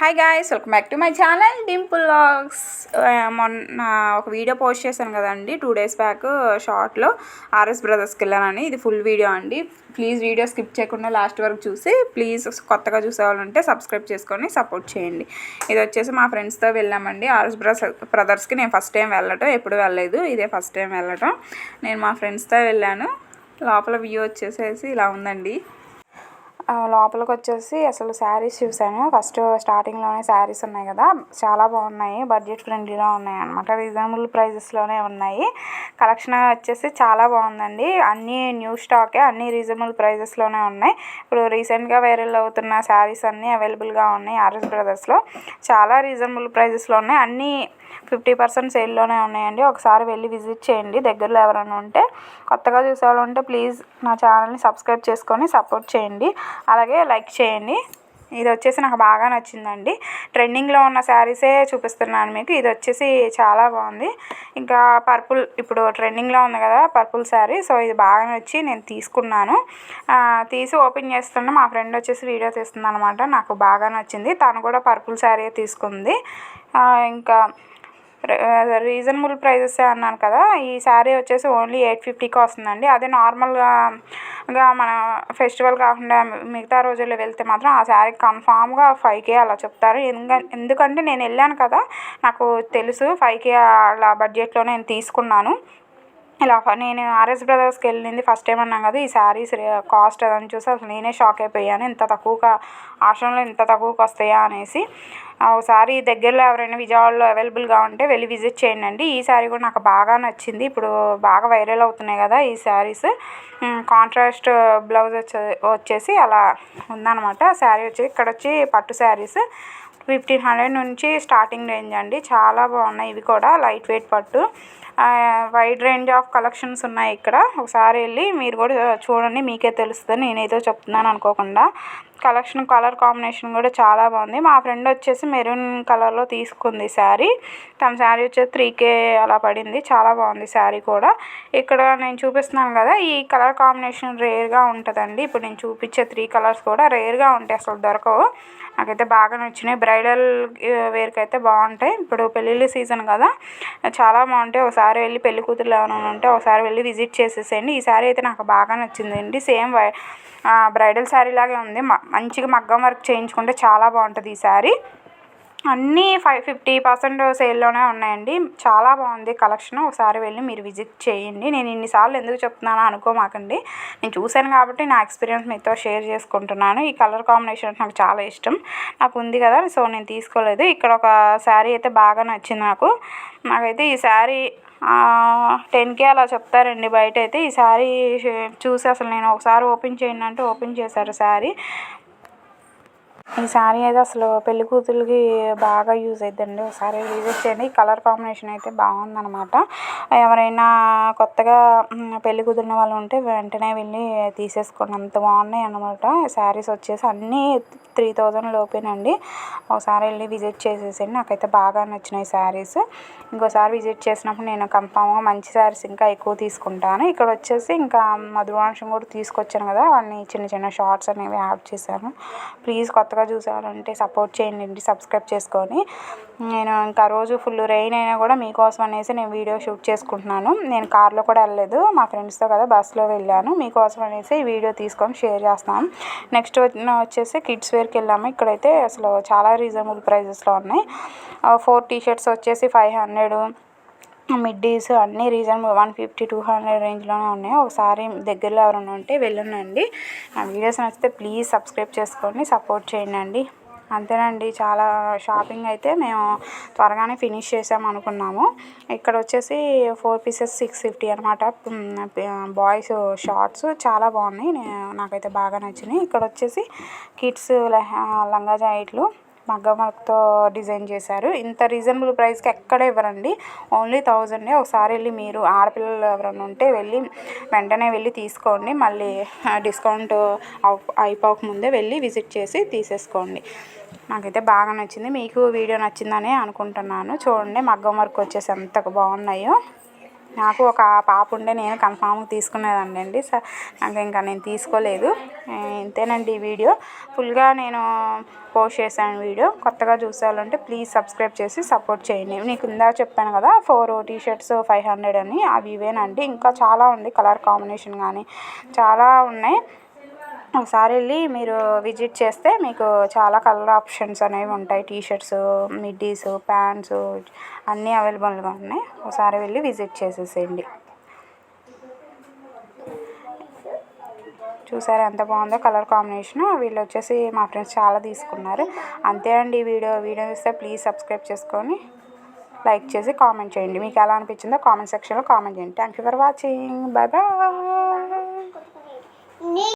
Hi guys welcome back to my channel Dimple logs మొన్న ఒక video post చేశాను కదండి టూ డేస్ బ్యాక్ షార్ట్లో ఆర్ఎస్ బ్రదర్స్కి వెళ్ళానని. ఇది ఫుల్ వీడియో అండి. ప్లీజ్ వీడియో స్కిప్ చేయకుండా లాస్ట్ వరకు చూసి ప్లీజ్ కొత్తగా చూసేవాళ్ళుంటే సబ్స్క్రైబ్ చేసుకొని సపోర్ట్ చేయండి. ఇది వచ్చేసి మా ఫ్రెండ్స్తో వెళ్ళామండి. ఆర్ఎస్ బ్రదర్స్ బ్రదర్స్కి నేను ఫస్ట్ టైం వెళ్ళటం ఎప్పుడు వెళ్ళలేదు ఇదే ఫస్ట్ టైం వెళ్ళటం. నేను మా ఫ్రెండ్స్తో వెళ్ళాను. లోపల వ్యూ వచ్చేసేసి ఇలా ఉందండి. లోపలికి వచ్చేసి అసలు శారీస్ చూసాను. ఫస్ట్ స్టార్టింగ్లోనే శారీస్ ఉన్నాయి కదా చాలా బాగున్నాయి బడ్జెట్ ఫ్రెండ్లీలో ఉన్నాయి అనమాట రీజనబుల్ ప్రైజెస్లోనే ఉన్నాయి. కలెక్షన్ వచ్చేసి చాలా బాగుందండి. అన్నీ న్యూ స్టాకే అన్నీ రీజనబుల్ ప్రైజెస్లోనే ఉన్నాయి. ఇప్పుడు రీసెంట్గా వైరల్ అవుతున్న శారీస్ అన్నీ అవైలబుల్గా ఉన్నాయి ఆర్ఎస్ బ్రదర్స్లో. చాలా రీజనబుల్ ప్రైజెస్లో ఉన్నాయి. అన్నీ ఫిఫ్టీ పర్సెంట్ సేల్లోనే ఉన్నాయండి. ఒకసారి వెళ్ళి విజిట్ చేయండి. దగ్గరలో ఎవరైనా ఉంటే కొత్తగా చూసేవాళ్ళు ఉంటే ప్లీజ్ నా ఛానల్ని సబ్స్క్రైబ్ చేసుకొని సపోర్ట్ చేయండి. అలాగే లైక్ చేయండి. ఇది వచ్చేసి నాకు బాగా నచ్చిందండి. ట్రెండింగ్లో ఉన్న శారీసే చూపిస్తున్నాను మీకు. ఇది వచ్చేసి చాలా బాగుంది. ఇంకా పర్పుల్ ఇప్పుడు ట్రెండింగ్లో ఉంది కదా పర్పుల్ శారీ సో ఇది బాగా నచ్చి నేను తీసుకున్నాను. తీసి ఓపెన్ చేస్తుంటే మా ఫ్రెండ్ వచ్చేసి వీడియో తీస్తుంది అనమాట నాకు బాగా నచ్చింది. తను కూడా పర్పుల్ శారీ తీసుకుంది. ఇంకా రీజనబుల్ ప్రైజెస్ అన్నాను కదా ఈ శారీ వచ్చేసి ఓన్లీ ఎయిట్ ఫిఫ్టీకి వస్తుందండి. అదే నార్మల్గా గా మన ఫెస్టివల్ కాకుండా మిగతా రోజుల్లో వెళ్తే మాత్రం ఆ శారీ కన్ఫామ్గా ఫైవ్ కే అలా చెప్తారు. ఎందుకంటే ఎందుకంటే నేను వెళ్ళాను కదా నాకు తెలుసు ఫైవ్ కే అలా బడ్జెట్లో నేను తీసుకున్నాను. ఇలా నేను ఆర్ఎస్ బ్రదర్స్కి వెళ్ళింది ఫస్ట్ టైం అన్నాను కదా ఈ శారీస్ కాస్ట్ అదని చూసి అసలు నేనే షాక్ అయిపోయాను. ఇంత తక్కువగా ఆశ్రమంలో ఇంత తక్కువకి వస్తాయా అనేసి ఆ, ఒకసారి దగ్గరలో ఎవరైనా విజయవాడలో అవైలబుల్గా ఉంటే వెళ్ళి విజిట్ చేయండి అండి. ఈ శారీ కూడా నాకు బాగా నచ్చింది. ఇప్పుడు బాగా వైరల్ అవుతున్నాయి కదా ఈ శారీస్. కాంట్రాస్ట్ బ్లౌజ్ వచ్చే వచ్చేసి అలా ఉందన్నమాట. శారీ వచ్చి ఇక్కడ వచ్చి పట్టు శారీస్ ఫిఫ్టీన్ హండ్రెడ్ నుంచి స్టార్టింగ్ రేంజ్ అండి. చాలా బాగున్నాయి. ఇవి కూడా లైట్ వెయిట్ పట్టు. వైడ్ రేంజ్ ఆఫ్ కలెక్షన్స్ ఉన్నాయి ఇక్కడ. ఒకసారి వెళ్ళి మీరు కూడా చూడండి మీకే తెలుస్తుంది. నేనేదో చెప్తున్నాను అనుకోకుండా. కలెక్షన్ కలర్ కాంబినేషన్ కూడా చాలా బాగుంది. మా ఫ్రెండ్ వచ్చేసి మెరూన్ కలర్లో తీసుకుంది శారీ తన శారీ వచ్చేసి త్రీ కే అలా పడింది. చాలా బాగుంది శారీ కూడా. ఇక్కడ నేను చూపిస్తున్నాను కదా ఈ కలర్ కాంబినేషన్ రేర్గా ఉంటుందండి. ఇప్పుడు నేను చూపించే త్రీ కలర్స్ కూడా రేర్గా ఉంటాయి అసలు దొరకవు. నాకైతే బాగా నచ్చినాయి. బ్రైడల్ వేర్కి అయితే బాగుంటాయి. ఇప్పుడు పెళ్ళిళ్ళ సీజన్ కదా చాలా బాగుంటాయి. ఒకసారి ఒకసారి వెళ్ళి పెళ్ళి ఎవరైనా ఉంటే ఒకసారి వెళ్ళి విజిట్ చేసేసేయండి. ఈ శారీ అయితే నాకు బాగా నచ్చిందండి. సేమ్ వై బ్రైడల్ శారీ లాగే ఉంది. మంచిగా మగ్గం వర్క్ చేయించుకుంటే చాలా బాగుంటుంది ఈ శారీ అన్నీ ఫైవ్ ఫిఫ్టీ పర్సెంట్ సేల్లోనే ఉన్నాయండి. చాలా బాగుంది కలెక్షన్. ఒకసారి వెళ్ళి మీరు విజిట్ చేయండి. నేను ఇన్నిసార్లు ఎందుకు చెప్తున్నానో అనుకోమాకండి. నేను చూశాను కాబట్టి నా ఎక్స్పీరియన్స్ మీతో షేర్ చేసుకుంటున్నాను. ఈ కలర్ కాంబినేషన్ నాకు చాలా ఇష్టం. నాకు ఉంది కదా సో నేను తీసుకోలేదు. ఇక్కడ ఒక శారీ అయితే బాగా నచ్చింది నాకు. నాకైతే ఈ శారీ టెన్కే అలా చెప్తారండి బయట అయితే ఈ శారీ చూసి అసలు నేను ఒకసారి ఓపెన్ చేయండి అంటే ఓపెన్ చేశారు శారీ ఈ శారీ అయితే అసలు పెళ్ళి కూతురికి బాగా యూజ్ అవుతుందండి ఒకసారి విజిట్ చేయండి. కలర్ కాంబినేషన్ అయితే బాగుందన్నమాట. ఎవరైనా కొత్తగా పెళ్ళి కుదిరిన వాళ్ళు ఉంటే వెంటనే వెళ్ళి తీసేసుకోండి. అంత బాగున్నాయి అన్నమాట శారీస్ వచ్చేసి అన్నీ త్రీ థౌజండ్ లోపేనండి. ఒకసారి వెళ్ళి విజిట్ చేసేసండి నాకైతే బాగా నచ్చినాయి శారీస్. ఇంకోసారి విజిట్ చేసినప్పుడు నేను కన్ఫామ్గా మంచి శారీస్ ఇంకా ఎక్కువ తీసుకుంటాను. ఇక్కడ వచ్చేసి ఇంకా మధురాంశం కూడా తీసుకొచ్చాను కదా అన్ని చిన్న చిన్న షార్ట్స్ అనేవి యాడ్ చేశాను. ప్లీజ్ కొత్తగా చూసారంటే సపోర్ట్ చేయండి సబ్స్క్రైబ్ చేసుకొని. నేను ఇంకా రోజు ఫుల్ రెయిన్ అయినా కూడా మీకోసం అనేసి నేను వీడియో షూట్ చేసుకుంటున్నాను. నేను కార్లో కూడా వెళ్ళలేదు మా ఫ్రెండ్స్తో కదా బస్సులో వెళ్ళాను. మీకోసం అనేసి ఈ వీడియో తీసుకొని షేర్ చేస్తాను నెక్స్ట్ వచ్చేసి కిడ్స్ దగ్గరికి వెళ్ళాము. ఇక్కడైతే అసలు చాలా రీజనబుల్ ప్రైజెస్లో ఉన్నాయి. ఫోర్ టీ షర్ట్స్ వచ్చేసి ఫైవ్ హండ్రెడ్ మిడ్డీస్ అన్నీ reasonable one fifty two hundred రేంజ్లోనే ఉన్నాయి. ఒకసారి దగ్గరలో ఎవరైనా ఉంటే వెళ్ళండి నా వీడియోస్ నచ్చితే ప్లీజ్ సబ్స్క్రైబ్ చేసుకోండి సపోర్ట్ చేయండి. అంతేనండి. చాలా షాపింగ్ అయితే మేము త్వరగానే ఫినిష్ చేసాం అనుకున్నాము. ఇక్కడ వచ్చేసి ఫోర్ పీసెస్ సిక్స్ ఫిఫ్టీ అనమాట బాయ్స్ షార్ట్స్ చాలా బాగున్నాయి. నాకైతే బాగా నచ్చినాయి. ఇక్కడ వచ్చేసి కిడ్స్ లంగా జాకెట్లు. మగ్గం వర్క్తో డిజైన్ చేశారు. ఇంత రీజనబుల్ ప్రైస్కి ఎక్కడ ఇవ్వరండి. ఓన్లీ థౌజండే ఒకసారి వెళ్ళి మీరు ఆడపిల్లలు ఎవరైనా ఉంటే వెళ్ళి వెంటనే వెళ్ళి తీసుకోండి. మళ్ళీ డిస్కౌంట్ అయిపోకముందే వెళ్ళి విజిట్ చేసి తీసేసుకోండి. నాకైతే బాగా నచ్చింది. మీకు వీడియో నచ్చిందని అనుకుంటున్నాను. చూడండి మగ్గం వర్క్ వచ్చేసి ఎంత బాగున్నాయో. నాకు ఒక పాప ఉండే నేను కన్ఫామ్గా తీసుకునేదాన్ని అండి స నాకు ఇంకా నేను తీసుకోలేదు. ఇంతేనండి ఈ వీడియో. ఫుల్గా నేను పోస్ట్ చేశాను వీడియో. కొత్తగా చూసేవాళ్ళంటే ప్లీజ్ సబ్స్క్రైబ్ చేసి సపోర్ట్ చేయండి. నీకు ఇందాక చెప్పాను కదా four T shirts five hundred అని. అవి ఇవేనండి. ఇంకా చాలా ఉంది కలర్ కాంబినేషన్ కానీ. చాలా ఉన్నాయి. ఒకసారి వెళ్ళి మీరు విజిట్ చేస్తే మీకు చాలా కలర్ ఆప్షన్స్ అనేవి ఉంటాయి. టీ షర్ట్స్ మిడ్డీస్ ప్యాంట్స్ అన్నీ అవైలబుల్గా ఉన్నాయి. ఒకసారి వెళ్ళి విజిట్ చేసేసేయండి. చూసారా ఎంత బాగుందో కలర్ కాంబినేషన్. వీళ్ళు వచ్చేసి మా ఫ్రెండ్స్ చాలా తీసుకున్నారు. అంతే అండి ఈ వీడియో. వీడియో చూస్తే ప్లీజ్ సబ్స్క్రైబ్ చేసుకొని లైక్ చేసి కామెంట్ చేయండి. మీకు ఎలా అనిపించిందో కామెంట్ సెక్షన్లో కామెంట్ చేయండి. Thank you for watching bye bye